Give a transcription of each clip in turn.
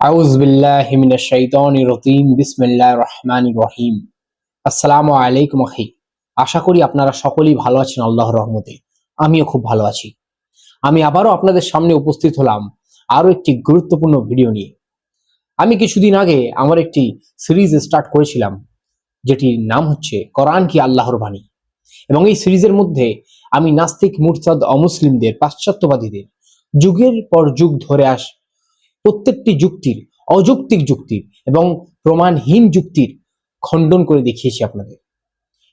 আউজ বিল্লাহি মিনাশ শাইতানির রহমানির রহিম। আসসালামু আলাইকুম আখি। আশা করি আপনারা সকলেই ভালো আছেন আল্লাহর রহমতে। আমিও খুব ভালো আছি। আমি আবারও আপনাদের সামনে উপস্থিত হলাম আরও একটি গুরুত্বপূর্ণ ভিডিও নিয়ে। আমি কিছুদিন আগে আমার একটি সিরিজ স্টার্ট করেছিলাম, যেটির নাম হচ্ছে কোরআন কি আল্লাহর বাণী। এবং এই সিরিজের মধ্যে আমি নাস্তিক মুরতাদ অমুসলিমদের, পাশ্চাত্যবাদীদের যুগের পর যুগ ধরে আস প্রত্যেকটি যুক্তির, অযৌক্তিক যুক্তির এবং প্রমাণহীন যুক্তির খণ্ডন করে দেখিয়েছি আপনাদের।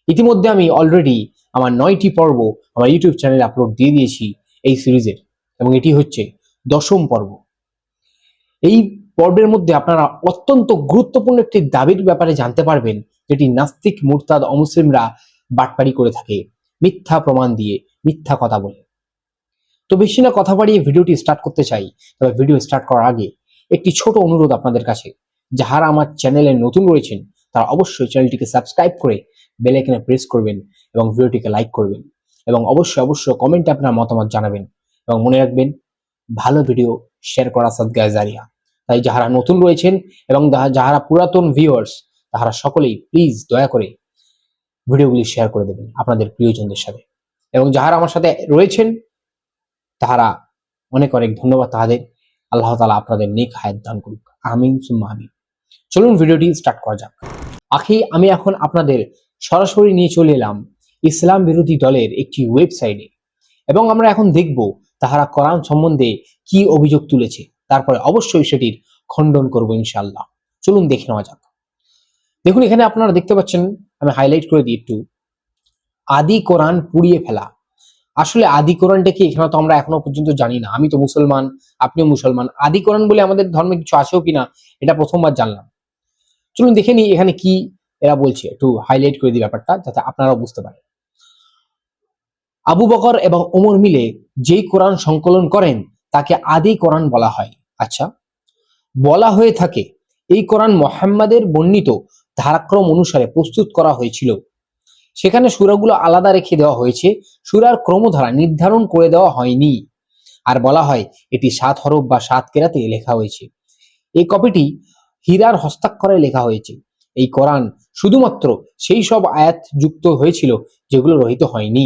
ইতিমধ্যে আমি অলরেডি আমার নয়টি পর্ব আমার ইউটিউব চ্যানেলে আপলোড দিয়ে দিয়েছি এই সিরিজের এবং এটি হচ্ছে দশম পর্ব। এই পর্বের মধ্যে আপনারা অত্যন্ত গুরুত্বপূর্ণ একটি দাবির ব্যাপারে জানতে পারবেন যেটি নাস্তিক মুরতাদ অমুসলিমরা বাটপাড়ি করে থাকে, মিথ্যা প্রমাণ দিয়ে মিথ্যা কথা বলে। তো বেশি না কথা বাড়িয়ে ভিডিওটি স্টার্ট করতে চাই। তবে ভিডিও স্টার্ট করার আগে একটি ছোট অনুরোধ আপনাদের কাছে। যারা আমার চ্যানেলে নতুন রয়েছেন, তারা অবশ্যই চ্যানেলটিকে সাবস্ক্রাইব করে বেল আইকনে প্রেস করবেন এবং ভিডিওটিকে লাইক করবেন এবং অবশ্যই অবশ্যই কমেন্টে আপনার মতামত জানাবেন এবং মনে রাখবেন, ভালো ভিডিও শেয়ার করা সদ্গায় জারিয়া। তাই যারা নতুন রয়েছেন এবং যাহা- যারা পুরাতন ভিউয়ার্স তাহারা সকলেই প্লিজ দয়া করে ভিডিওগুলি শেয়ার করে দেবেন আপনাদের প্রিয়জনদের সাথে। এবং যারা আমার সাথে রয়েছেন তাহারা অনেক অনেক ধন্যবাদ তাহাদের। আল্লাহ তালা আপনাদের নেক হায়াত দান করুক। আমিন, সুম্মা আমিন। চলুন ভিডিওটি স্টার্ট করা যাক। আখি, আমি এখন আপনাদের সরাসরি নিয়ে চলে এলাম ইসলাম বিরোধী দলের একটি ওয়েবসাইটে এবং আমরা এখন দেখব তাহারা কোরআন সম্বন্ধে কি অভিযোগ তুলেছে। তারপরে অবশ্যই সেটির খণ্ডন করব ইনশাআল্লাহ। চলুন দেখে নেওয়া যাক। দেখুন, এখানে আপনারা দেখতে পাচ্ছেন, আমি হাইলাইট করে দিই একটু। আদি কোরআন পুড়িয়ে ফেলা। আসলে আদি কোরআনটা কি? এখানে তো আমরা এখনও পর্যন্ত জানি না। আমি তো মুসলমান, আপনিও মুসলমান। আদি কোরআন বলে আমাদের ধর্মে কিছু আছেও কিনা, এটা প্রথমবার জানলাম। চলুন দেখে নিই এখানে কি এরা বলছে। একটু হাইলাইট করে দিই ব্যাপারটা, যাতে আপনারাও বুঝতে পারেন। আবু বকর এবং ওমর মিলে যেই কোরআন সংকলন করেন, তাকে আদি কোরআন বলা হয়। আচ্ছা বলা হয়ে থাকে, এই কোরআন মোহাম্মদের বর্ণিত ধারাক্রম অনুসারে প্রস্তুত করা হয়েছিল। সেখানে সুরাগুলো আলাদা রেখে দেওয়া হয়েছে। সুরার ক্রমধারা নির্ধারণ করে দেওয়া হয়নি। আর বলা হয়, এটি সাত হরফ বা সাত কেরাতে লেখা হয়েছে। এই কপিটি হীরার হস্তাক্ষরে লেখা হয়েছে। এই কোরআন শুধুমাত্র সেই সব আয়াত যুক্ত হয়েছিল, যেগুলো রহিত হয়নি।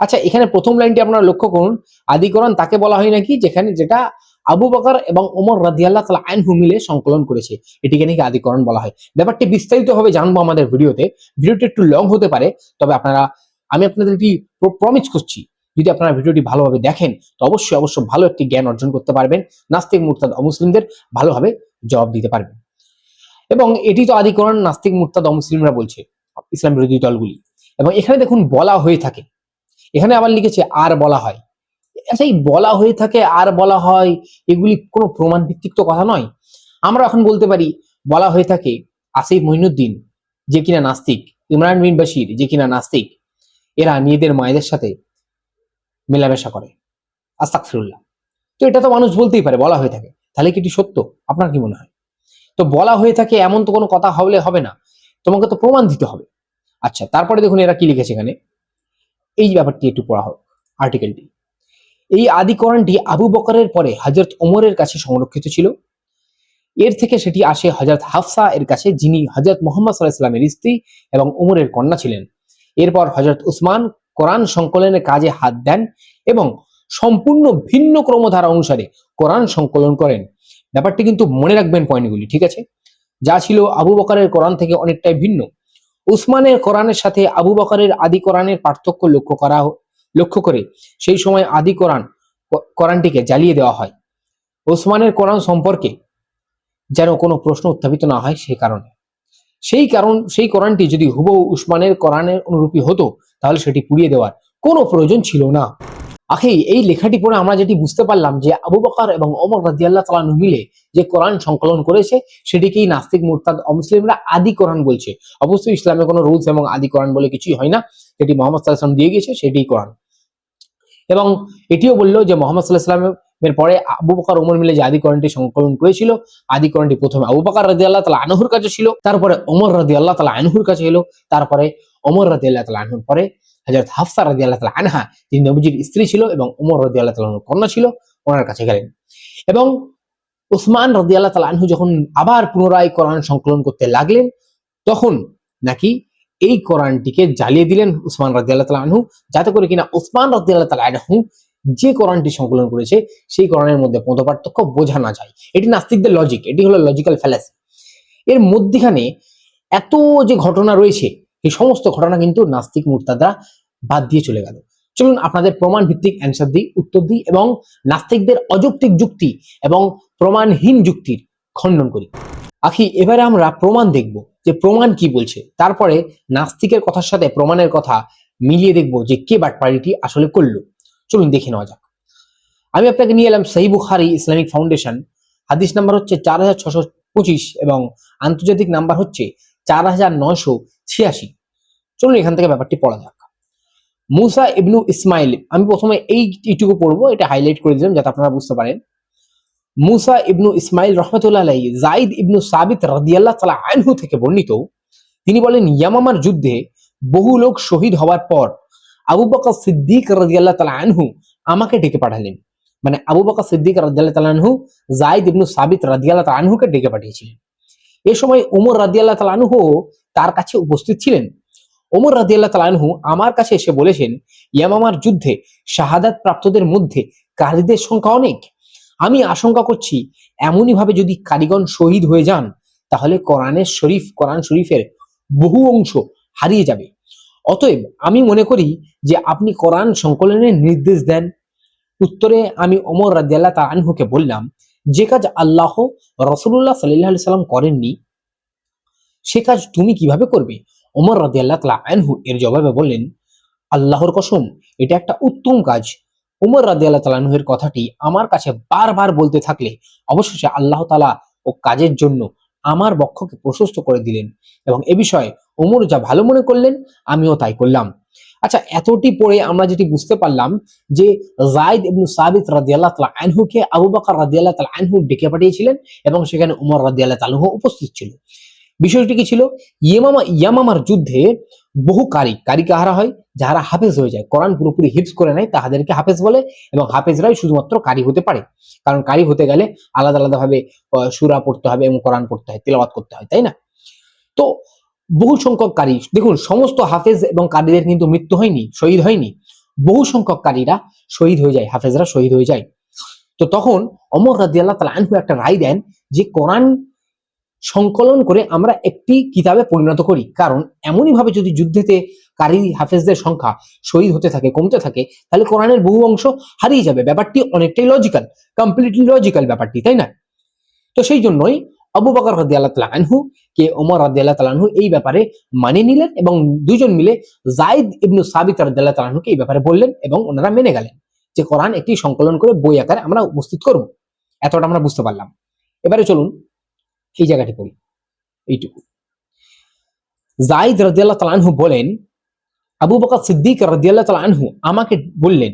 আচ্ছা এখানে প্রথম লাইনটি আপনারা লক্ষ্য করুন। আদি কোরআন তাকে বলা হয় নাকি? যেখানে যেটা আবু বকর এবং ওমর রাদিয়াল্লাহ তালা আইন মিলে সংকলন করেছে। এটিকে নাকি আদি কোরআন বলা হয়। ব্যাপারটি বিস্তারিত বিস্তারিতভাবে জানব আমাদের ভিডিওতে। ভিডিওটি একটু লং হতে পারে, তবে আপনারা, আমি আপনাদেরটি প্রমিস করছি, যদি আপনারা ভিডিওটি ভালোভাবে দেখেন, তো অবশ্যই অবশ্যই ভালো একটি জ্ঞান অর্জন করতে পারবেন। নাস্তিক, মুরতাদ, অমুসলিমদের ভালোভাবে জবাব দিতে পারবেন। এবং এটি তো আদিকরণ, নাস্তিক, মুরতাদ, অমুসলিমরা বলছে, ইসলাম বিরোধী দলগুলি। এবং এখানে দেখুন, বলা হয়ে থাকে। এখানে আবার লিখেছে, আর বলা হয়। আচ্ছা এই বলা হয়ে থাকে, আর বলা হয়, এগুলি কোনো প্রমাণ ভিত্তিক তো কথা নয়। আমরা এখন বলতে পারি, বলা হয়ে থাকে, আসিফ মহিনুদ্দিন, যে কিনা নাস্তিক, ইমরান বিন বাশির, যে কিনা নাস্তিক, এরা নিজেদের মায়েদের সাথে মেলামেশা করে। আস্তাক ফিরুল্লাহ তো এটা তো মানুষ বলতেই পারে, বলা হয়ে থাকে। তাহলে কি এটি সত্য? আপনার কি মনে হয়? তো বলা হয়ে থাকে, এমন তো কোনো কথা হলে হবে না। তোমাকে তো প্রমাণ দিতে হবে। আচ্ছা তারপরে দেখুন এরা কি লিখেছে এখানে। এই ব্যাপারটি একটু পড়া হোক, আর্টিকেলটি। এই আদি কোরআনটি আবু বকরের পরে হজরত ওমরের কাছে সংরক্ষিত ছিল। এর থেকে সেটি আসে হজরত হাফসা এর কাছে, যিনি হজরত মোহাম্মদ সাল্লাহ ইসলামের স্ত্রী এবং ওমরের কন্যা ছিলেন। এরপর হজরত উসমান কোরআন সংকলনের কাজে হাত দেন এবং সম্পূর্ণ ভিন্ন ক্রমধারা অনুসারে কোরআন সংকলন করেন। ব্যাপারটি কিন্তু মনে রাখবেন পয়েন্টগুলি, ঠিক আছে? যা ছিল আবু বকরের কোরআন থেকে অনেকটাই ভিন্ন। উসমানের কোরআনের সাথে আবু বকরের আদি কোরআনের পার্থক্য লক্ষ্য করা লক্ষ্য করে সেই সময় আদি কোরআন, কোরআনটিকে জ্বালিয়ে দেওয়া হয়। ওসমানের কোরআন সম্পর্কে যেন কোনো প্রশ্ন উত্থাপিত না হয় সেই কারণে। সেই কারণ, সেই কোরআনটি যদি হুবহু উসমানের কোরআনের অনুরূপী হতো, তাহলে সেটি পুড়িয়ে দেওয়ার কোনো প্রয়োজন ছিল না। আখি, এই লেখাটি পড়ে আমরা যেটি বুঝতে পারলাম যে আবু বকর এবং ওমর রাদিয়াল্লাহ তাআলা মিলে যে কোরআন সংকলন করেছে, সেটিকেই নাস্তিক মুরতাদ অমুসলিমরা আদি কোরআন বলছে। অবশ্যই ইসলামে কোনো রুলস এবং আদি কোরআন বলে কিছুই হয় না। যেটি মোহাম্মদ সাল্লাম দিয়ে গেছে সেটিই কোরআন। এবং এটিও বলল যে মোহাম্মদ সাল্লাহ সাল্লামের পরে আবু বকর ওমর মিলে যে আদি কোরআনটি সংকলন করেছিল আদি কোরআনটি প্রথমে আবু বকর রাজি আল্লাহ তালা আনহুর কাছে ছিল, তারপরে ওমর রাজি আল্লাহ তালা আনহুর কাছে এলো, তারপরে ওমর রাজি আল্লাহ তালা আনহুর পরে হজরত হাফসা রাজি আল্লাহ তালা আনহা, যিনি নবীজির স্ত্রী ছিল এবং ওমর রাজি আল্লাহ তালা কন্যা ছিল, ওনার কাছে গেলেন। এবং ওসমান আল্লাহ তালা আনহু যখন আবার পুনরায় কোরআন সংকলন করতে লাগলেন, তখন নাকি এই কোরআনটিকে জ্বালিয়ে দিলেন উসমান রাদিয়াল্লাহ তাআলা আনহু, যাতে করে কিনা ওসমান রাদিয়াল্লাহ তাআলা আনহু যে কোরআনটি সংকলন করেছে, সেই কোরআনের মধ্যে পদপার্থক্য বোঝা না যায়। এটি নাস্তিকদের লজিক এটি হলো লজিক্যাল ফ্যালাসি এর মধ্যখানে এত যে ঘটনা রয়েছে, এই সমস্ত ঘটনা কিন্তু নাস্তিক মুরতাদা বাদ দিয়ে চলে গেল। চলুন আপনাদের প্রমাণ ভিত্তিক অ্যান্সার দিই, উত্তর দিই এবং নাস্তিকদের অযৌক্তিক যুক্তি এবং প্রমাণহীন যুক্তির খণ্ডন করি। আখি, এবারে আমরা প্রমাণ দেখব যে প্রমাণ কি বলছে। তারপরে নাস্তিকের কথার সাথে প্রমাণের কথা মিলিয়ে দেখব যে কে বাটপাড়িটি আসলে করল। চলুন দেখে নেওয়া যাক। আমি আপনাকে নিয়ে এলাম সহি বুখারি ইসলামিক ফাউন্ডেশন। হাদিস নাম্বার হচ্ছে চার হাজার ছশো পঁচিশ এবং আন্তর্জাতিক নাম্বার হচ্ছে চার হাজার নয়শো ছিয়াশি। চলুন এখান থেকে ব্যাপারটি পড়া যাক। মুসা ইবনু ইসমাইল, আমি প্রথমে এই এইটুকু পড়ব, এটা হাইলাইট করে দিলাম যাতে আপনারা বুঝতে পারেন। মুসা ইবনু ইসমাইল রহমতুল্লাহ আলাই জাইদ ইবনু সাবিত রাদিয়াল্লাহ তালা আনহু থেকে বর্ণিত, তিনি বলেন, ইয়ামামার যুদ্ধে বহু লোক শহীদ হওয়ার পর আবু বকর সিদ্দিক রাদিয়াল্লাহ তালা আনহু আমাকে ডেকে পাঠালেন। মানে আবু বকর সিদ্দিক রাদিয়াল্লাহ তালা আনহু জাইদ ইবনু সাবিত রাদিয়াল্লাহ তালা আনহুকে ডেকে পাঠিয়েছিলেন। এ সময় ওমর রাদিয়াল্লাহ তালা আনহু তার কাছে উপস্থিত ছিলেন। ওমর রাদিয়াল্লাহ তালা আনহু আমার কাছে এসে বলেছেন, ইয়ামামার যুদ্ধে শাহাদাত প্রাপ্তদের মধ্যে কারীদের সংখ্যা অনেক। আমি আশঙ্কা করছি এমনই ভাবে যদি কারিগণ শহীদ হয়ে যান, তাহলে কোরআনের শরীফ, কোরআন শরীফের বহু অংশ হারিয়ে যাবে। অতএব আমি মনে করি যে আপনি কোরআন সংকলনের নির্দেশ দেন। উত্তরে আমি ওমর রাদিয়াল্লাহ তা আনহুকে বললাম, যে কাজ আল্লাহ রসুল্লাহ সাল্লাহ সাল্লাম করেননি, সে কাজ তুমি কীভাবে করবে? ওমর রাদিয়াল্লাহ তালা আনহু এর জবাবে বললেন, আল্লাহর কসম, এটা একটা উত্তম কাজ। উমর রাদিয়াল্লাহ তালাহুয়ের কথাটি আমার কাছে বারবার বলতে থাকলে অবশেষে আল্লাহ তালা ও কাজের জন্য আমার বক্ষকে প্রশস্ত করে দিলেন এবং এ বিষয়ে ওমর যা ভালো মনে করলেন, আমিও তাই করলাম। আচ্ছা এতটি পড়ে আমরা যেটি বুঝতে পারলাম যে জাইদ ইবনু সাবিত রাদিয়াল্লাহ তালা আনহুকে আবু বকর রাদিয়াল্লাহ তালা আনহু ডেকে পাঠিয়েছিলেন এবং সেখানে উমর রাদিয়াল্লাহ তালহু উপস্থিত ছিল। বিষয়টি কি ছিল? ইয়েমামা, ইয়ামামার যুদ্ধে বহু কারি কারি কাহারা হয়? যারা হাফেজ হয়ে যায় কোরআন পুরোপুরি হিপস করে নেয় তাহাদেরকে হাফেজ বলে এবং হাফেজরাই শুধুমাত্র কারি হতে পারে। কারণ কারি হতে গেলে আলাদা আলাদা ভাবে আহ, সুরা পড়তে হবে এবং কোরআন পড়তে হয় তেলাওয়াত করতে হয় তাই না? তো বহু সংখ্যক কারি দেখুন সমস্ত হাফেজ এবং কারিদের কিন্তু মৃত্যু হয়নি শহীদ হয়নি। বহু সংখ্যক কারীরা শহীদ হয়ে যায় হাফেজরা শহীদ হয়ে যায়। তো তখন অমর রাদিয়াল্লাহ তাআলা আনহু একটা রায় দেন যে কোরআন সংকলন করে আমরা একটি কিতাবে পরিণত করি। কারণ এমনই ভাবে যদি যুদ্ধেতে কারি হাফেজদের সংখ্যা শহীদ হতে থাকে, কমতে থাকে, তাহলে কোরআনের বহু অংশ হারিয়ে যাবে। ব্যাপারটি অনেকটাই লজিক্যাল কমপ্লিটলি লজিক্যাল ব্যাপারটি, তাই না? তো সেই জন্যই আবু বকর রাদিয়াল্লাহ তাআলা আনহু কে ওমর রাদিয়াল্লাহ তাআলা আনহু এই ব্যাপারে মানে নিলেন এবং দুইজন মিলে জাইদ ইবনু সাবিত রাদিয়াল্লাহ তাআলা আনহুকে এই ব্যাপারে বললেন এবং ওনারা মেনে গেলেন যে কোরআন একটি সংকলন করে বই আকারে আমরা উপস্থিত করব। এতটা আমরা বুঝতে পারলাম। এবারে চলুন এই জায়গাটি পড়ি। এইটুকু। জাইদ রাদিয়াল্লাহ তাআলা আনহু বলেন আবু বকর সিদ্দিক রাদিয়াল্লাহ তাআলা আনহু আমাকে বললেন,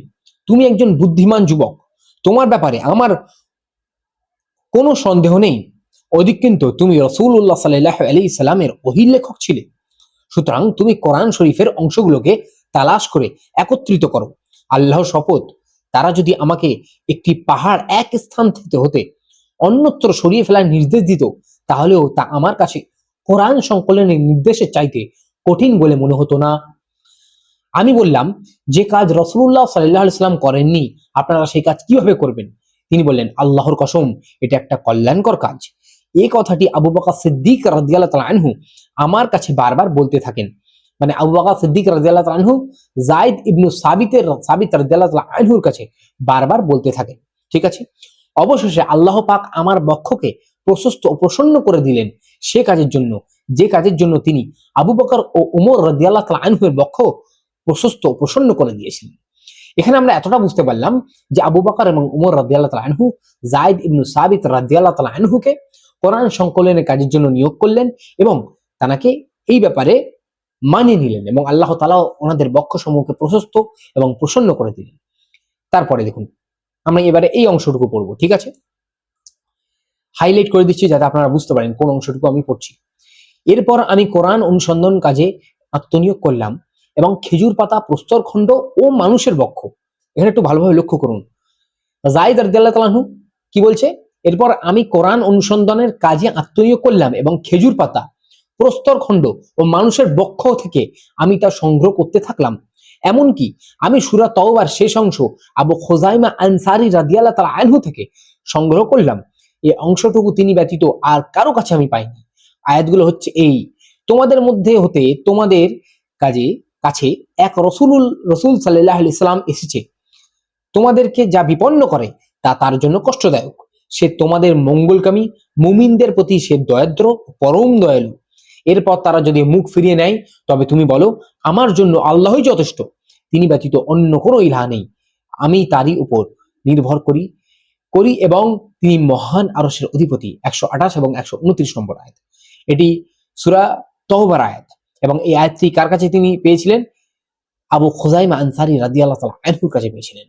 তুমি একজন বুদ্ধিমান যুবক। তোমার ব্যাপারে আমার কোনো সন্দেহ নেই। অধিক কিন্তু তুমি রসুল্লাহ সাল্লাহ আলি ইসলামের অহির লেখক ছিলে। সুতরাং তুমি কোরআন শরীফের অংশগুলোকে তালাশ করে একত্রিত করো। আল্লাহ শপথ, তারা যদি আমাকে একটি পাহাড় এক স্থান থেকে হতে অন্যত্র সরিয়ে ফেলার নির্দেশ দিত, তাহলেও তা আমার কাছে কোরআন সংকলনের নির্দেশের চাইতে কঠিন বলে মনে হতো না। আমি বললাম, যে কাজ রসুল্লাহ সাল্লাহ করেননি, আপনারা সেই কাজ কীভাবে করবেন? তিনি বললেন, আল্লাহর কসম, এটা একটা কল্যাণকর কাজ। এই কথাটি আবু বকর সিদ্দিক রাদিয়াল্লাহু তাআলা আমার কাছে বারবার বলতে থাকেন। মানে আবু বকর সিদ্দিক রাদিয়াল্লাহু তাআলা আনহু জাইদ ইবনু সাবিতের, সাবিত রাদিয়াল্লাহু তাআলা আনহুর কাছে বারবার বলতে থাকেন। ঠিক আছে? অবশেষে আল্লাহ পাক আমার বক্ষকে প্রশস্ত প্রসন্ন করে দিলেন সে কাজের জন্য। যে কাজের জন্য তিনি আবু বকর ও উমর রাদিয়াল্লাহু তাআলা আনহুর বক্ষ প্রশস্ত, প্রসন্ন করে দিয়েছিলেন। এখানে আমরা এতটা বুঝতে পারলাম যে আবু বকর এবং উমর রাদিয়াল্লাহু তাআলা আনহু জাইদ ইবনু সাবিত তাআলা আনহুকে কোরআন সংকলনের কাজের জন্য নিয়োগ করলেন এবং তানাকে এই ব্যাপারে মানিয়ে নিলেন এবং আল্লাহ তালা ওনাদের বক্ষ সমূহকে প্রশস্ত এবং প্রসন্ন করে দিলেন। তারপরে দেখুন, আমরা এবারে এই অংশটুকু পড়ব, ঠিক আছে? হাইলাইট করে দিচ্ছি যাতে আপনারা বুঝতে পারেন কোন অংশটুকু আমি পড়ছি। এরপর আমি কোরআন অনুসন্ধান কাজে আত্মনিয়োগ করলাম। এবং খেজুর পাতা প্রস্তরখণ্ড ও মানুষের বক্ষ। এখানে একটু ভালোভাবে লক্ষ্য করুন। জাইদ রাদিয়াল্লাহু তাআলা আনহু কি বলছে? এরপর আমি কোরআন অনুসন্ধানের কাজে আত্মনিয়োগ করলাম এবং খেজুর পাতা, প্রস্তর খণ্ড ও মানুষের বক্ষ থেকে আমি তা সংগ্রহ করতে থাকলাম। এমনকি আমি সুরা তওবার শেষ অংশ আবু খোজাইমা আনসারি রাদিয়াল্লাহ তাআলা আনহু থেকে সংগ্রহ করলাম। এই অংশটুকু তিনি ব্যতীত আর কারও কাছে আমি পাইনি। আয়াতগুলো হচ্ছে এই, তোমাদের মধ্যে হতে তোমাদের কাজে কাছে এক রসুলুল, রসুল সাল্লাহ ইসলাম এসেছে। তোমাদেরকে যা বিপন্ন করে, তা তার জন্য কষ্টদায়ক। সে তোমাদের মঙ্গলকামী, মুমিনদের প্রতি সে দয়াদ্র পরম দয়ালু। এরপর তারা যদি মুখ ফিরিয়ে নেয়, তবে তুমি বলো, আমার জন্য আল্লাহই যথেষ্ট। তিনি ব্যতীত অন্য কোনো ইলাহা নেই। আমি তারই উপর নির্ভর করি করি এবং তিনি মহান আরসের অধিপতি। একশো আঠাশ এবং একশো উনত্রিশ নম্বর আয়াত। এটি সুরা তহবার আয়াত। এবং এই আয়াতটি কার কাছে তিনি পেয়েছিলেন? আবু খোজাইমা আনসারি রাদি আল্লাহ তালা আয়াতুর কাছে পেয়েছিলেন।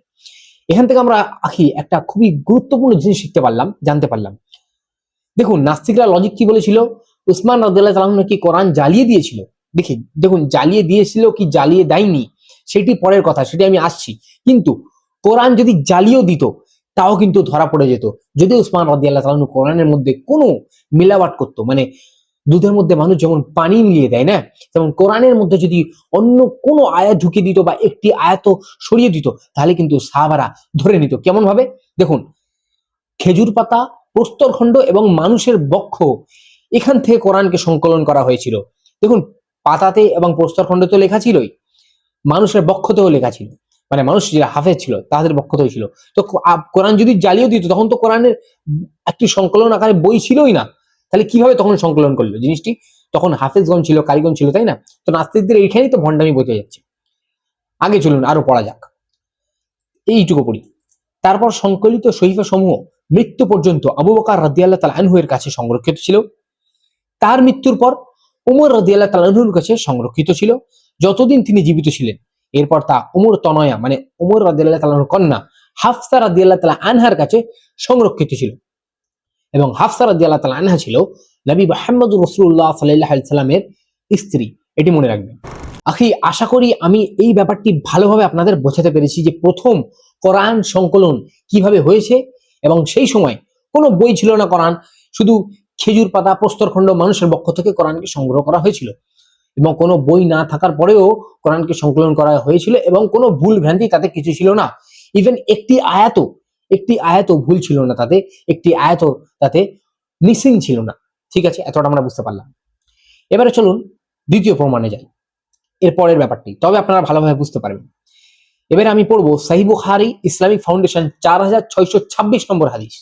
এখান থেকে আমরা আখি একটা খুবই গুরুত্বপূর্ণ জিনিস শিখতে পারলাম, জানতে পারলাম। দেখুন, নাস্তিকরা লজিক কি বলেছিল? উসমান রাদিয়াল্লাহু তাআলা নাকি কোরআন জ্বালিয়ে দিয়েছিল? দেখি, দেখুন, জ্বালিয়ে দিয়েছিল কি জ্বালিয়ে দেয়নি? সেটি পরের কথা, সেটি আমি আসছি। কিন্তু কোরআন যদি জ্বালিয়েও দিত, তাও কিন্তু ধরা পড়ে যেত। যদি উসমান রাদিয়াল্লাহু তাআলা কোরআনের মধ্যে কোনো মিলাওয়াট করতো মানে দুধের মধ্যে মানুষ যেমন পানি মিলিয়ে দেয়, না? যেমন কোরআনের মধ্যে যদি অন্য কোনো আয়াত ঢুকিয়ে দিত বা একটি আয়াত সরিয়ে দিত, তাহলে কিন্তু সাহাবারা ধরে নিত। কেমন ভাবে? দেখুন, খেজুর পাতা, প্রস্তরখণ্ড এবং মানুষের বক্ষ এখান থেকে কোরআনকে সংকলন করা হয়েছিল। দেখুন, পাতাতে এবং প্রস্তরখণ্ডে তো লেখা ছিলই, মানুষের বক্ষতেও লেখা ছিল। মানে মানুষ যারা হাফেজ ছিল, তাদের বক্ষতেও ছিল। তো কোরআন যদি জ্বালিয়েও দিত, তখন তো কোরআনের একটি সংকলন আকারে বই ছিলই না। তাহলে কীভাবে তখন সংকলন করল? জিনিসটি তখন হাফেজগণ ছিল কারিগণ ছিল, তাই না? তো নাস্তিকদের এইখানেই তো ভণ্ডামি বোঝা যাচ্ছে। আগে চলুন, আরও পড়া যাক। এইটুকু পড়ি। তারপর সংকলিত শহীফা সমূহ মৃত্যু পর্যন্ত আবু বকর রাদিয়াল্লাহ এর কাছে সংরক্ষিত ছিল। তার মৃত্যুর পর উমর রাদিয়াল্লাহ তাআলা আনহুর কাছে সংরক্ষিত ছিল। যতদিন তিনি জীবিত ছিলেন, এরপর তা উমর তনয়া মানে উমর রাদিয়াল্লাহ তাআলার কন্যা হাফসা রাদিয়াল্লাহ তাআলা আনহার কাছে সংরক্ষিত ছিল। এবং হাফসা রাদিয়াল্লাহ তালা আনহা ছিল নবী মুহাম্মদ রাসূলুল্লাহ সাল্লাল্লাহু আলাইহি সাল্লামের স্ত্রী। এটি মনে রাখবেন। আখি, আশা করি আমি এই ব্যাপারটি ভালোভাবে আপনাদের বোঝাতে পেরেছি যে প্রথম কোরআন সংকলন কীভাবে হয়েছে এবং সেই সময় কোনো বই ছিল না কোরআন, শুধু খেজুর পাতা, প্রস্তরখণ্ড মানুষের পক্ষ থেকে কোরআনকে সংগ্রহ করা হয়েছিল এবং কোনো বই না থাকার পরেও কোরআনকে সংকলন করা হয়েছিল এবং কোনো ভুল ভ্রান্তি তাতে কিছু ছিল না। ইভেন একটি আয়াত একটি আয়াত ভুল ছিল না তাতে, একটি আয়াত তাতে মিসিং ছিল না। ঠিক আছে? এতটা আমরা বুঝতে পারলাম। এবারে চলুন দ্বিতীয় প্রমাণে যাই। এর পরের ব্যাপারটি, তবে আপনারা ভালোভাবে বুঝতে পারবেন। এবারে আমি পড়ব সাহি বুখারি ইসলামিক ফাউন্ডেশন চার হাজার ছয়শো ছাব্বিশ নম্বর হাদিস।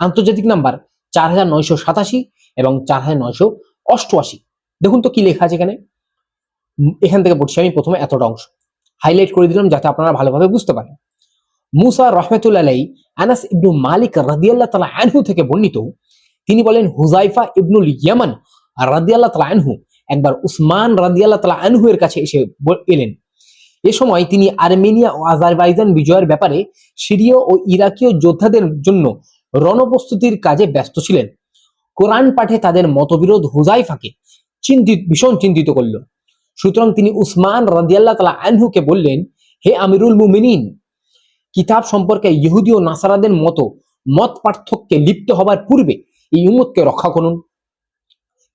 আন্তর্জাতিক নাম্বার চার হাজার নয়শো সাতাশি এবং চার হাজার নয়শো অষ্টআশি। দেখুন তো কি লেখা আছে এখানে। এখান থেকে পড়ছি আমি প্রথমে এতটা অংশ। হাইলাইট করে দিলাম যাতে আপনারা ভালোভাবে বুঝতে পারেন। মুসা রহমতুল্লাহ আনাস ইবনু মালিক রাদিয়াল্লাহ তালা আনহু থেকে বর্ণিত, তিনি বলেন হুজাইফা ইবনুল ইয়ামান রাদিয়াল্লাহ তালা আনহু একবার উসমান রাদিয়াল্লাহ তালা আনহু এর কাছে এসে এলেন। এ সময় তিনি আর্মেনিয়া ও আজারবাইজান বিজয়ের ব্যাপারে সিরীয় ও ইরাকীয় যোদ্ধাদের জন্য রণপ্রস্তুতির কাজে ব্যস্ত ছিলেন। কোরআন পাঠে তাদের মতবিরোধ হুজাইফাকে চিন্তিত, ভীষণ চিন্তিত করল। সুতরাং তিনি উসমান রাদিয়াল্লাহ তালা আনহুকে বললেন, হে আমিরুল মুমিনিন কিতাব সম্পর্কে ইহুদি ও নাসারাদের মতো মত পার্থক্যে লিপ্ত হবার পূর্বে এই উম্মতকে রক্ষা করুন।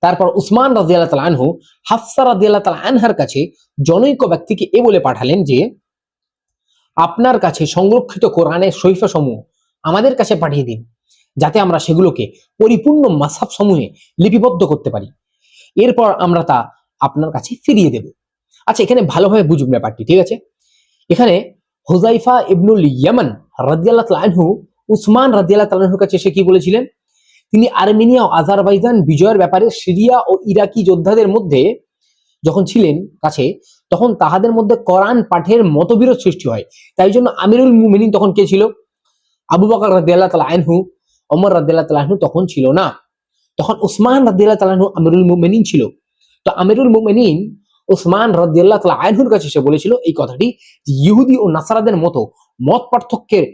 তারপর উসমান রাজিয়াল্লাহ তালা আনহু, হাফসা রাদিয়াল্লাহ তালা আনহার কাছে জনৈক ব্যক্তিকে এ বলে পাঠালেন যে, আপনার কাছে সংরক্ষিত কোরআনের শৈফা সমূহ আমাদের কাছে পাঠিয়ে দিন, যাতে আমরা সেগুলোকে পরিপূর্ণ মাসাব সমূহে লিপিবদ্ধ করতে পারি। এরপর আমরা তা আপনার কাছে ফিরিয়ে দেব। আচ্ছা এখানে ভালোভাবে বুঝুন ব্যাপারটি, ঠিক আছে? এখানে হুজাইফা ইবনুল ইয়ামান রাদিয়াল্লাহ তাআলা আনহু, উসমান রাদিয়াল্লাহ তাআলা আনহুর কাছে এসে কি বলেছিলেন? তিনি আর্মেনিয়া ও আজারবাইজান বিজয়ের ব্যাপারে সিরিয়া ও ইরাকি যোদ্ধাদের মধ্যে যখন ছিলেন কাছে, তখন তাহাদের মধ্যে কোরআন পাঠের মতবিরোধ সৃষ্টি হয়। তাই জন্য আমিরুল মুমিনিন তখন কে ছিল? আবু বকর রাদিয়াল্লাহু তাআলা আনহু, ওমর রাদিয়াল্লাহু তাআলা তখন ছিল না। তখন উসমান রাদিয়াল্লাহু তাআলা আনহু আমিরুল মুমিনিন ছিল। তো আমিরুল মুমিনিন উসমান রাদিয়াল্লাহু তালা আনহুর কাছে এসে বলেছিল এই কথাটি ইহুদি ও নাসারাদের মতো মত পার্থক্যের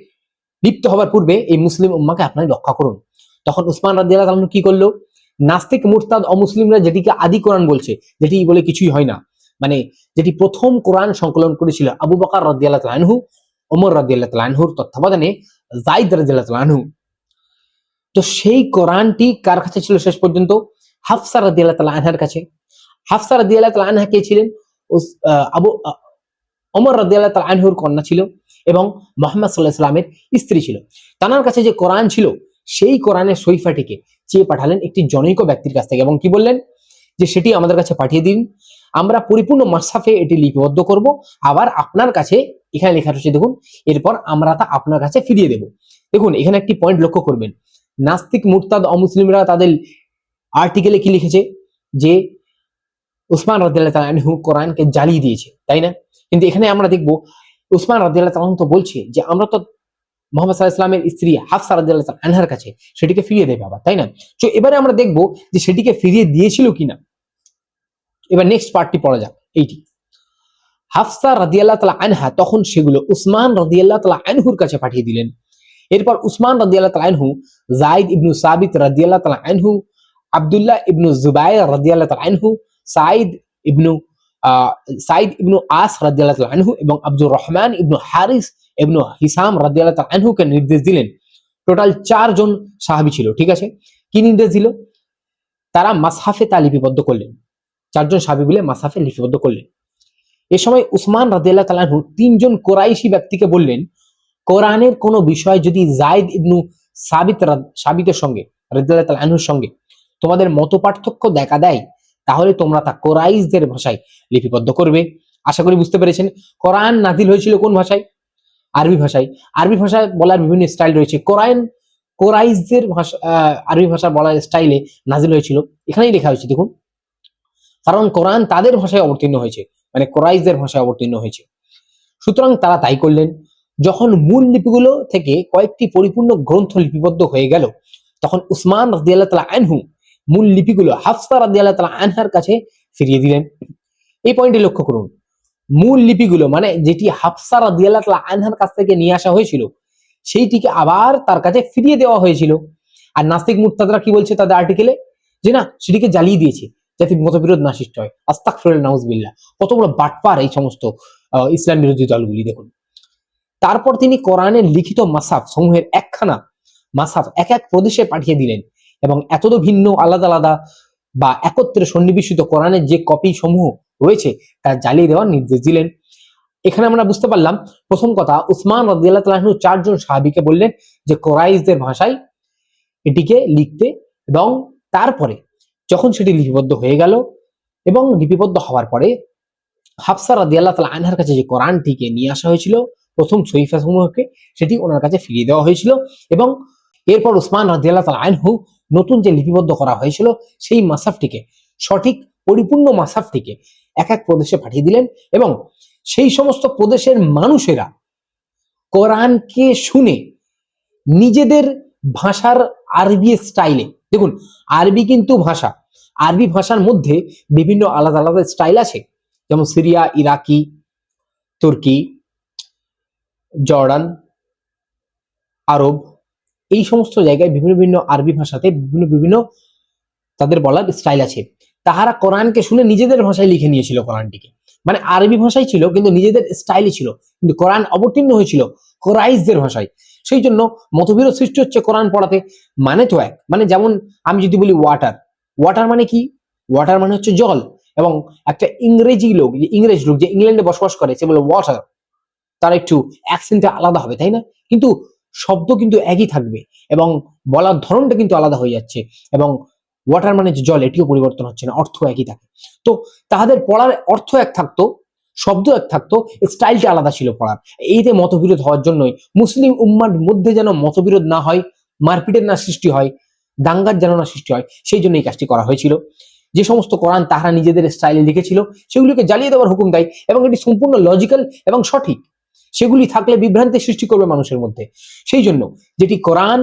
লিপ্ত হবার পূর্বে এই মুসলিম উম্মাকে আপনারা রক্ষা করুন। তখন উসমান রাদিয়াল্লাহু তাআলা কি করল? নাস্তিক, মুরতাদ, অমুসলিমরা যেটিকে আদি কোরআন বলছে, যেটি বলে কিছুই হয় না। মানে যেটি প্রথম কোরআন সংকলন করেছিল আবু বকর রাদিয়াল্লাহু তাআলা আনহু, ওমর রাদিয়াল্লাহু তাআলা আনহুর তত্ত্বাবধানে জাইদ রাদিয়াল্লাহু তাআলা আনহু। তো সেই কোরআনটি কার কাছে ছিল শেষ পর্যন্ত? হাফসা রাদিয়াল্লাহু তাআলা আনহার কাছে। হাফসা রাদিয়াল্লাহু তাআলা আনহা কে ছিলেন? আবু অমর ওমর রাদিয়াল্লাহু তাআলা আনহুর কন্যা ছিল এবং মোহাম্মদ সাল্লাহ সাল্লামের স্ত্রী ছিল। তানার কাছে যে কোরআন ছিল, সেই কোরআনের শৈফাটিকে চেয়ে পাঠালেন একটি জনৈক ব্যক্তির কাছ থেকে এবং কি বললেন? যে সেটি আমাদের কাছে পাঠিয়ে দিন। আমরা পরিপূর্ণ মাসাফে এটি লিপিবদ্ধ করব। আবার আপনার কাছে এখানে লেখা রয়েছে, দেখুন, এরপর আমরা তা আপনার কাছে ফিরিয়ে দেব। দেখুন, এখানে একটি পয়েন্ট লক্ষ্য করবেন। নাস্তিক মুরতাদ অমুসলিমরা তাদের আর্টিকেলে কি লিখেছে? যে উসমান রাদিয়াল্লাহু তাআলা আনহু কোরআনকে জ্বালিয়ে দিয়েছে, তাই না? কিন্তু এখানে আমরা দেখব, উসমান রাদিয়াল্লাহু তাআলা আনহু তো বলছে যে, আমরা তো মোহাম্মদ আলাইহি ইসলামের স্ত্রী, হাফসা রাদিয়াল্লাহু তাআলা আনহার কাছে, সেটিকে ফিরিয়ে দেবে আবার তাই না? তো এবারে আমরা দেখব যে সেটিকে ফিরিয়ে দিয়েছিল কিনা। এবার নেক্সট পার্টটি পড়া যাক, এইটি। হাফসা রাদিয়াল্লাহু তাআলা আনহা তখন সেগুলো উসমান রাদিয়াল্লাহু তালা আনহুর কাছে পাঠিয়ে দিলেন। এরপর উসমান রাদিয়াল্লাহু তাআলা আনহু, জাইদ ইবনু সাবিত রাদিয়াল্লাহু তাআলা আনহু, আব্দুল্লাহ ইবনু জুবাইর রাদিয়াল্লাহু তালা আনহু সাইদ ইবনু সাইদ ইবনু আস তাআলা আনহু এবং আব্দুর রহমান ইবনু হারিস ইবনু হিসাম তাআলা আনহুকে নির্দেশ দিলেন। টোটাল চারজন সাহাবী ছিল, ঠিক আছে? কি নির্দেশ দিল? তারা মাসহাফে তা লিপিবদ্ধ করলেন। চারজন সাহাবী মিলে মাসহাফে লিপিবদ্ধ করলেন। এ সময় উসমান রাদিয়াল্লাহু তাআলা আনহু তিনজন কোরাইশি ব্যক্তিকে বললেন, কোরআনের কোনো বিষয় যদি জায়েদ ইবনু সাবিত সাবিতের সঙ্গে, রাদিয়াল্লাহু তাআলা আনহুর সঙ্গে তোমাদের মত পার্থক্য দেখা দেয় তাহলে তোমরা তা কোরাইশদের ভাষায় লিপিবদ্ধ করবে। আশা করি বুঝতে পেরেছেন। কোরআন নাজিল হয়েছিল কোন ভাষায়? আরবি ভাষায়। আরবি ভাষায় বলার বিভিন্ন স্টাইল রয়েছে। কোরআন, কোরাইশদের ভাষা আরবি ভাষা বলার স্টাইলে নাজিল হয়েছিল। এখানেই লেখা হয়েছে, দেখুন। কারণ কোরআন তাদের ভাষায় অবতীর্ণ হয়েছে। মানে কোরাইশদের ভাষায় অবতীর্ণ হয়েছে। সুতরাং তারা তাই করলেন। যখন মূল লিপিগুলো থেকে কয়েকটি পরিপূর্ণ গ্রন্থ লিপিবদ্ধ হয়ে গেল, তখন উসমান রাদিয়াল্লাহু তাআলা আনহু মূল লিপিগুলো হাফসা রাদিয়াল্লাহু তাআলা আনহার কাছে ফিরিয়ে দিলেন। এই পয়েন্টে লক্ষ্য করুন। মূল লিপিগুলো মানে যেটি হাফসা রাদিয়াল্লাহু তাআলা আনহার কাছ থেকে নিয়ে আসা হয়েছিল, সেইটিকে আবার তার কাছে ফিরিয়ে দেওয়া হয়েছিল। আর নাস্তিক মুরতাদরা কি বলছে তাদের আর্টিকেলে যে না, সেটিকে জ্বালিয়ে দিয়েছে যাতে মতবিরোধ না সৃষ্টি হয়। আস্তাক ফিরুল নাউজবিল্লাহ। কত বড় বাটপার এই সমস্ত ইসলাম বিরোধী দলগুলি, দেখুন। তারপর তিনি কোরআনের লিখিত মাসাফ সমূহের একখানা মাসাফ এক এক প্রদেশে পাঠিয়ে দিলেন। এবং এতদ ভিন্ন, আলাদা আলাদা বা একত্রে সন্নিবেশিত কোরআনের যে কপি সমূহ রয়েছে, তা জ্বালিয়ে দেওয়ার নির্দেশ দিলেন। এখানে আমরা বুঝতে পারলাম, প্রথম কথা, উসমান রাদিয়াল্লাহু তাআলা আনহু চারজন সাহাবিকে বললেন যে, কোরাইশদের ভাষায় এটিকে লিখতে এবং তারপরে যখন সেটি লিপিবদ্ধ হয়ে গেল এবং লিপিবদ্ধ হওয়ার পরে হাফসা রাদিয়াল্লাহু তাআলা আনহার কাছে যে কোরআনটিকে নিয়ে আসা হয়েছিল, প্রথম সহিফা সমূহকে সেটি ওনার কাছে ফিরিয়ে দেওয়া হয়েছিল এবং এরপর উসমান রাদিয়াল্লাহু তাআলা আনহু নতুন যে লিপিবদ্ধ করা হয়েছিল সেই মাসাফটিকে সঠিক পরিপূর্ণ মাসাফটিকে এক এক প্রদেশে পাঠিয়ে দিলেন এবং সেই সমস্ত প্রদেশের মানুষেরা কোরআনকে শুনে নিজেদের ভাষার আরবি স্টাইলে, দেখুন আরবি কিন্তু ভাষা, আরবি ভাষার মধ্যে বিভিন্ন আলাদা আলাদা স্টাইল আছে। যেমন সিরিয়া, ইরাকি, তুর্কি, জর্ডান, আরব এই সমস্ত জায়গায় বিভিন্ন বিভিন্ন আরবি ভাষাতে বিভিন্ন বিভিন্ন তাদের বলার স্টাইল আছে। তাহারা কোরআনকে শুনে নিজেদের ভাষায় লিখে নিয়েছিল কোরআনটিকে। মানে আরবি ভাষাই ছিল, কিন্তু নিজেদের স্টাইলই ছিল। কিন্তু কোরআন অবতীর্ণ হয়েছিল কোরাইশদের ভাষায়। সেই জন্য মতবিরোধ সৃষ্টি হচ্ছে কোরআন পড়াতে। মানে তো এক মানে যেমন আমি যদি বলি ওয়াটার ওয়াটার মানে কি? ওয়াটার মানে হচ্ছে জল। এবং একটা ইংরেজি লোক, যে ইংরেজ লোক, যে ইংল্যান্ডে বসবাস করে, সে বলে ওয়াটার তার একটু অ্যাকসেন্টটা আলাদা হবে, তাই না? কিন্তু শব্দ কিন্তু একই থাকবে এবং বলার ধরনটা কিন্তু আলাদা হয়ে যাচ্ছে এবং ওয়াটার মানে জল, এটিও পরিবর্তন হচ্ছে না, অর্থ একই থাকে। তো তাহাদের পড়ার অর্থ এক থাকতো, শব্দ এক থাকতো, স্টাইলটা আলাদা ছিল পড়ার। এইতে মতবিরোধ হওয়ার জন্যই মুসলিম উম্মার মধ্যে যেন মতবিরোধ না হয়, মারপিটের না সৃষ্টি হয়, দাঙ্গার যেন না সৃষ্টি হয়, সেই জন্য এই কাজটি করা হয়েছিল। যে সমস্ত কোরআন তাহারা নিজেদের স্টাইলে লিখেছিল, সেগুলিকে জ্বালিয়ে দেওয়ার হুকুম দেয় এবং এটি সম্পূর্ণ লজিক্যাল এবং সঠিক। সেগুলি থাকলে বিভ্রান্তি সৃষ্টি করবে মানুষের মধ্যে। সেই জন্য যেটি কোরআন,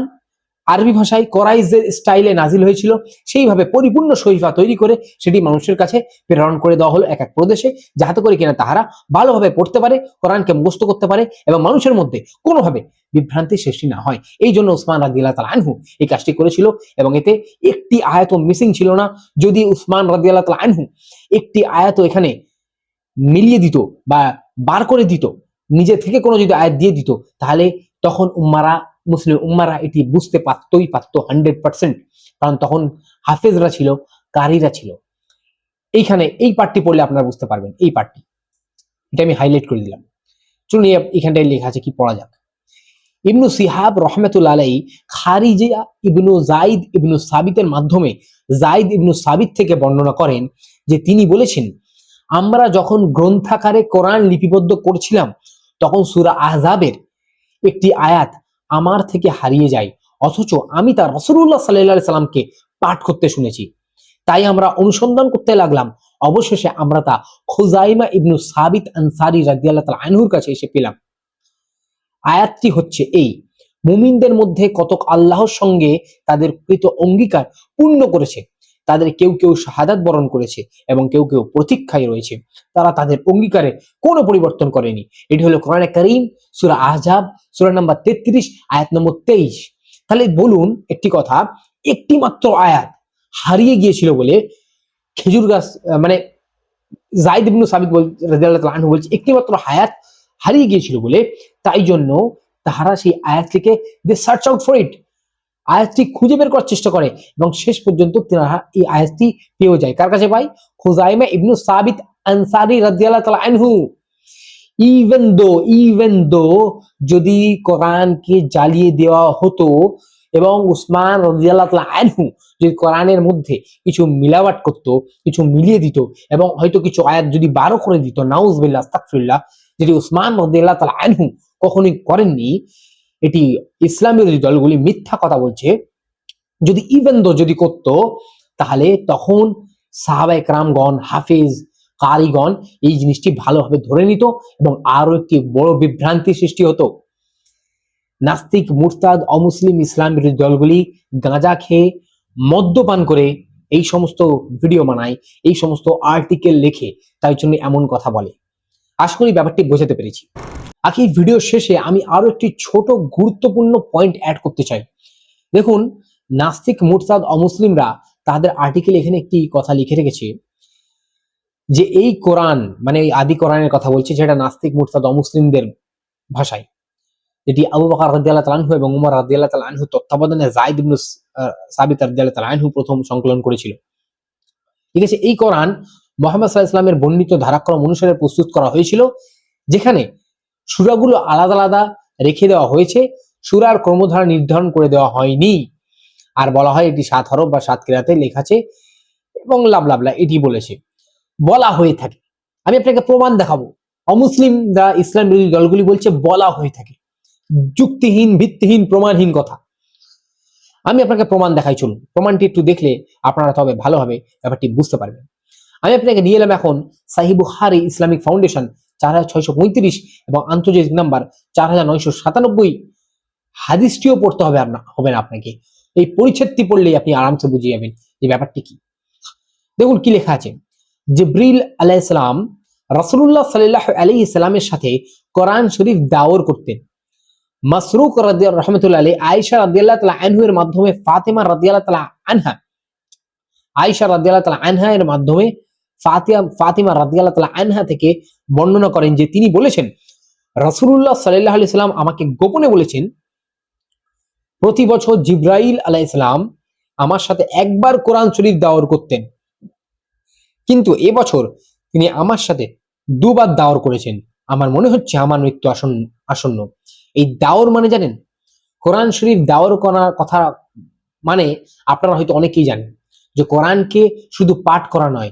আরবি ভাষায় কোরাইজের স্টাইলে নাজিল হয়েছিল, সেইভাবে পরিপূর্ণ শরীফা তৈরি করে সেটি মানুষের কাছে প্রেরণ করে দেওয়া হলো এক এক প্রদেশে, যাহাতে করে কিনা তাহারা ভালোভাবে পড়তে পারে, কোরআনকে মুখস্থ করতে পারে এবং মানুষের মধ্যে কোনোভাবে বিভ্রান্তি সৃষ্টি না হয়। এই জন্য উসমান রাদিয়াল্লাহ তাআলা আনহু এই কাজটি করেছিল এবং এতে একটি আয়াত মিসিং ছিল না। যদি উসমান রাদিয়াল্লাহ তাআলা আনহু একটি আয়াত এখানে মিলিয়ে দিত বা বার করে দিত নিজে থেকে কোনো যদি আয়াত দিয়ে দিত, তাহলে তখন উম্মারা, মুসলিম উম্মারা এটি বুঝতে পারতই পারতো হান্ড্রেড পার্সেন্ট কারণ তখন হাফেজরা ছিল, কারিরা ছিল। এইখানে এই পার্টটি পড়লে আপনারা বুঝতে পারবেন, এই পার্টটি এটা আমি হাইলাইট করে দিলাম। চলুন এখানটায় লেখা আছে, কি পড়া যাক। ইবনু সিহাব রহমতুল্লা আলাই খারিজিয়া ইবনু জাইদ ইবনু সাবিতের মাধ্যমে জাইদ ইবনু সাবিত থেকে বর্ণনা করেন যে তিনি বলেছেন, আমরা যখন গ্রন্থাকারে কোরআন লিপিবদ্ধ করছিলাম তখন সুরা আহজাবের একটি আয়াত আমার থেকে হারিয়ে যায়। অথচ আমি তার রসুল্লাহ সাল্লাহ সাল্লামকে পাঠ করতে শুনেছি। তাই আমরা অনুসন্ধান করতে লাগলাম। অবশেষে আমরা তা খোজাইমা ইবনু সাবিত আনসারি রাদিয়াল্লাহ তাআলা আনহুর কাছে এসে পেলাম। আয়াতটি হচ্ছে এই, মুমিনদের মধ্যে কতক আল্লাহর সঙ্গে তাদের কৃত অঙ্গীকার পূর্ণ করেছে। তাদের কেউ কেউ শাহাদাত বরণ করেছে এবং কেউ কেউ প্রতীক্ষায় রয়েছে। তারা তাদের অঙ্গীকারে কোনো পরিবর্তন করেনি। এটি হলো কোরআনে করিম, সুরা আহজাব, সুরা নাম্বার তেত্রিশ, আয়াত নম্বর তেইশ। তাহলে বলুন একটি কথা, একটি মাত্র আয়াত হারিয়ে গিয়েছিল বলে খেজুর গাছ মানে জাইদ ইবনু আনহু বলছে, একটি মাত্র হায়াত হারিয়ে গিয়েছিল বলে। তাই জন্য তাহারা সেই আয়াতটিকে they search out for it আয়াতটি খুঁজে বের করার চেষ্টা করে এবং শেষ পর্যন্ত তারা এই আয়াতটি পেয়েও যায়। কার কাছে পাই খুজাইমা ইবনু সাবিত আনসারি রাদিয়াল্লাহু তাআলা আনহু। ইভেন দো ইভেন দো যদি কোরআনকে জ্বালিয়ে দেওয়া হতো এবং উসমান রাদিয়াল্লাহু তাআলা আনহু যদি কোরআনের মধ্যে কিছু মিলাওয়াট করত, কিছু মিলিয়ে দিত এবং হয়তো কিছু আয়াত যদি বারো করে দিত, নাউজবিল্লাহ, আস্তাগফিরুল্লাহ যেটি উসমান রাদিয়াল্লাহু তাআলা আনহু কখনোই করেননি এটি ইসলামী বিরোধী দলগুলি মিথ্যা কথা বলছে। যদি ইভেন দো যদি করত, তাহলে তখন সাহাবা একরামগণ হাফিজ, কারিগণ এই জিনিসটি ভালোভাবে ধরে নিত এবং আরও একটি বড় বিভ্রান্তি সৃষ্টি হতো। নাস্তিক, মুরতাদ, অমুসলিম ইসলাম বিরোধী দলগুলি গাঁজা খেয়ে মদ্যপান করে এই সমস্ত ভিডিও বানায়, এই সমস্ত আর্টিকেল লেখে, তাই জন্য এমন কথা বলে। আশা করি ব্যাপারটি বোঝাতে পেরেছি। আজকে ভিডিও শেষে আমি আরও একটি ছোট গুরুত্বপূর্ণ পয়েন্ট অ্যাড করতে চাই। দেখুন, নাস্তিক মুরতাদ অমুসলিমরা তাদের আর্টিকেল এখানে একটি কথা লিখে রেখেছে যে এই কোরআন মানে এই আদি কোরআনের কথা বলছে, যেটা নাস্তিক মুরতাদ অমুসলিমদের ভাষায়। যেটি আবু বকর রাদিয়াল্লাহু তাআলা আনহু এবং উমর রাদিয়াল্লাহু তাআলা আনহু তত্ত্বাবধানে জাইদ ইবনে সাবিত রাদিয়াল্লাহু তাআলা আনহু প্রথম সংকলন করেছিল। ঠিক আছে এই কোরআন মোহাম্মদ আলাইহি ইসলামের বর্ণিত ধারাক্রম অনুসারে প্রস্তুত করা হয়েছিল, যেখানে সূরাগুলো আলাদা আলাদা রেখে দেওয়া হয়েছে। সুরার ক্রমধারা নির্ধারণ করে দেওয়া হয়নি। আর বলা হয় এটি সাত হরফ বা সাত কিরাতে লেখা আছে এবং লাভ লাভলা এটি বলেছে। বলা হয়ে থাকে। আমি আপনাকে প্রমাণ দেখাবো। অমুসলিম দা ইসলাম বিরোধী দলগুলি বলছে বলা হয়ে থাকে। যুক্তিহীন, ভিত্তিহীন, প্রমাণহীন কথা। আমি আপনাকে প্রমাণ দেখাই, চলুন। প্রমাণটি একটু দেখলে আপনারা তবে ভালোভাবে ব্যাপারটি বুঝতে পারবেন। আমি আপনাকে নিয়ে এলাম এখন সাহিবু হারি ইসলামিক ফাউন্ডেশন চার হাজার ছয়শো পঁয়ত্রিশ এবং আন্তর্জাতিক নাম্বার চার হাজার নয়শো সাতানব্বই। হাদিসটিও পড়তে হবে হবে না আপনাকে। এই পরিচ্ছেদটি পড়লেই আপনি আরামসে বুঝে যাবেন যে ব্যাপারটি কি। দেখুন কি লেখা আছে। জিব্রিল আলাইসালাম রাসূলুল্লাহ সাল্লাহ আলী ইসলামের সাথে কোরআন শরীফ দাওর করতেন। মাসরুক রহমতুল্লাহ আলী আয়েশা রাদিয়াল্লাহু তালা আনহু এর মাধ্যমে, ফাতেমা রাদিয়াল্লাহু তালা আনহা, আয়েশা রাদিয়াল্লাহু তাআলা আনহা এর মাধ্যমে ফাতিমা ফাতিমা রাদিয়াল্লাহু তাআলা আনহা থেকে বর্ণনা করেন যে তিনি বলেছেন, রাসূলুল্লাহ সাল্লাল্লাহু আলাইহি সাল্লাম আমাকে গোপনে বলেছেন, প্রতি বছর জিব্রাইল আলাইহিসসালাম আমার সাথে একবার কোরআন শরীফ দাওয়ার করতেন। কিন্তু এবছর তিনি আমার সাথে দুবার দাওয়ার করেছেন। আমার মনে হচ্ছে আমার মৃত্যু আসন্ন আসন্ন। এই দাওর মানে জানেন, কোরআন শরীফ দাওর করার কথা মানে আপনারা হয়তো অনেকেই জানেন যে কোরআনকে শুধু পাঠ করা নয়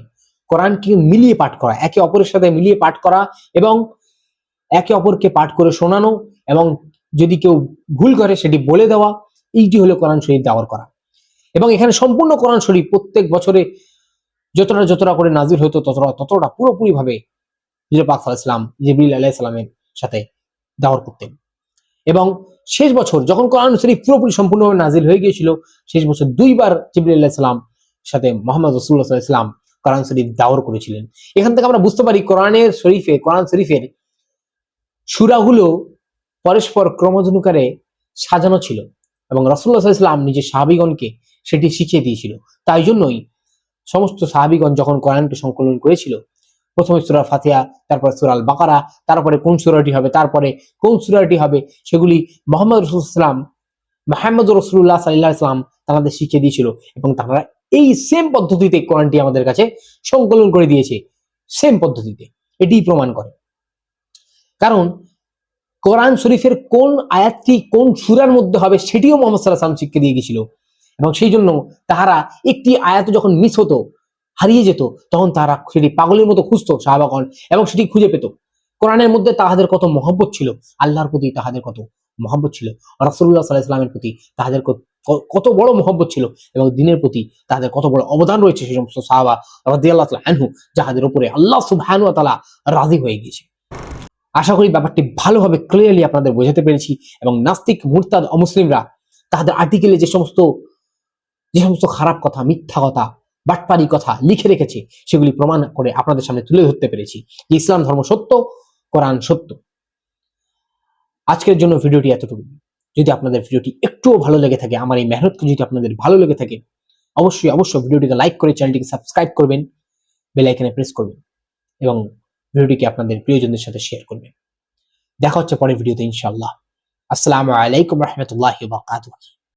কোরআনকে মিলিয়ে পাঠ করা, একে অপরের সাথে মিলিয়ে পাঠ করা এবং একে অপরকে পাঠ করে শোনানো এবং যদি কেউ ভুল করে সেটি বলে দেওয়া, এইটি হলো কোরআন শরীফ দাওয়ার করা। এবং এখানে সম্পূর্ণ কোরআন শরীফ প্রত্যেক বছরে যতটা যতটা করে নাজির হতো ততটা ততটা পুরোপুরি ভাবে হিজর ইসলাম জিবরিল আলাইহিস সালামের সাথে দাওয়ার করতেন। এবং শেষ বছর যখন কোরআন শরীফ পুরোপুরি সম্পূর্ণভাবে নাজিল হয়ে গিয়েছিল, শেষ বছর দুইবার জিবরিল আলাইহিস সালাম সাথে মোহাম্মদ রসুল্লাহ ইসলাম কোরআন শরীফ দাওয়ার করেছিলেন। এখান থেকে আমরা বুঝতে পারি কোরআনের শরীফে, কোরআন শরীফের সুরাগুলো পরস্পর ক্রমধনুকারে সাজানো ছিল এবং রসুল্লাহ ইসলাম নিজের সাহাবিগণকে সেটি শিখিয়ে দিয়েছিল। তাই জন্যই সমস্ত সাহাবিগণ যখন কোরআনকে সংকলন করেছিল, প্রথমে সুরা ফাতিয়া তারপর সুরাল বাকারা তারপরে কোন সুরাটি হবে, তারপরে কোন সুরাটি হবে, সেগুলি মোহাম্মদ রসুলাম মাহমুদ রসুল্লাহ সাল্লাহ ইসলাম তাদের শিখিয়ে দিয়েছিল এবং তারা এই সেম পদ্ধতিতে কোরআনটি আমাদের কাছে সংকলন করে দিয়েছে। সেম পদ্ধতিতে। এটিই প্রমাণ করে। কারণ কোরআন শরীফের কোন আয়াতটি কোন সুরার মধ্যে হবে সেটিও মোহাম্মদ সাল্লাহ শিখিয়ে দিয়ে গেছিল এবং সেই জন্য তাহারা একটি আয়াত যখন মিস হতো, হারিয়ে যেত, তখন তারা সেটি পাগলের মতো খুঁজতো সাহাবাগণ এবং সেটি খুঁজে পেত। কোরআনের মধ্যে তাহাদের কত মহব্বত ছিল, আল্লাহর প্রতি তাহাদের কত মহব্বত ছিল। রসুল্লাহ সাল্লাহ ইসলামের প্রতি তাহাদের কত বড় মহব্বত ছিল এবং দিনের প্রতি তাদের কত বড় অবদান রয়েছে সেই সমস্ত সাহাবা রাজি আল্লাহ আনহু যাহাদের উপরে আল্লাহ সুবহানু তালা রাজি হয়ে গিয়েছে। আশা করি ব্যাপারটি ভালোভাবে ক্লিয়ারলি আপনাদের বোঝাতে পেরেছি এবং নাস্তিক, মুরতাদ, অমুসলিমরা তাদের আর্টিকেলে যে সমস্ত যে সমস্ত খারাপ কথা, মিথ্যা কথা, বাটপারি কথা লিখে রেখেছে, সেগুলি প্রমাণ করে আপনাদের সামনে তুলে ধরতে পেরেছি। ইসলাম ধর্ম সত্য, কোরআন সত্য। আজকের জন্য ভিডিওটি এতটুকু যদি আপনাদের ভিডিওটি একটুও ভালো লেগে থাকে, আমার এই মেহনতকে যদি আপনাদের ভালো লেগে থাকে, অবশ্যই অবশ্যই ভিডিওটিকে লাইক করে চ্যানেলটিকে সাবস্ক্রাইব করবেন বেল আইকনে প্রেস করবেন এবং ভিডিওটিকে আপনাদের প্রিয়জনদের সাথে শেয়ার করবেন। দেখা হচ্ছে পরের ভিডিওতে ইনশাআল্লাহ। আসসালামু আলাইকুম রহমতুল্লাহ বাকাতুহ